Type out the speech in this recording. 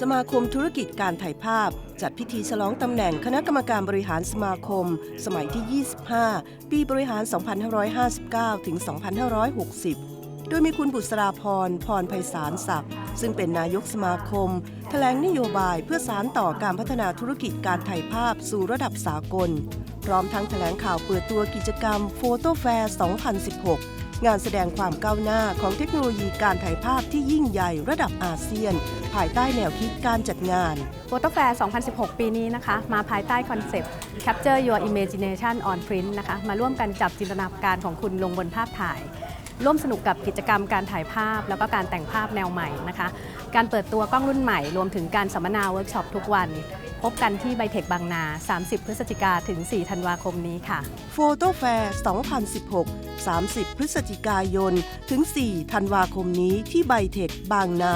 สมาคมธุรกิจการถ่ายภาพ จัดพิธีฉลองตำแหน่งคณะกรรมการบริหารสมาคม สมัยที่ 25 ปีบริหาร 2559 ถึง 2560 โดยมีคุณบุษราพร พรไพศาลศักดิ์ ซึ่งเป็นนายกสมาคม แถลงนโยบายเพื่อสารต่อการพัฒนาธุรกิจการถ่ายภาพสู่ระดับสากล พร้อมทั้งแถลงข่าวเปิดตัวกิจกรรมโฟโตแฟร์ 2016 งานแสดงความก้าวหน้าของเทคโนโลยีการถ่ายภาพที่ยิ่งใหญ่ระดับอาเซียน ภายใต้แนวคิดการจัดงานโฟโตแฟร์ 2016 ปีนี้นะคะ มาภายใต้คอนเซปต์ Capture Your Imagination on Print นะคะ มาร่วมกันจับจินตนาการของคุณลงบนภาพถ่ายร่วมสนุกกับกิจกรรมการถ่ายภาพ แล้วก็การแต่งภาพแนวใหม่นะคะ การเปิดตัวกล้องรุ่นใหม่ รวมถึงการสัมมนาเวิร์กช็อปทุกวัน พบกันที่ไบเทคบางนา 30 พฤศจิกาถึง 4 ธันวาคมนี้ค่ะ โฟโตแฟร์2016 30 พฤศจิกายน ถึง 4 ธันวาคมนี้ที่ไบเทคบางนา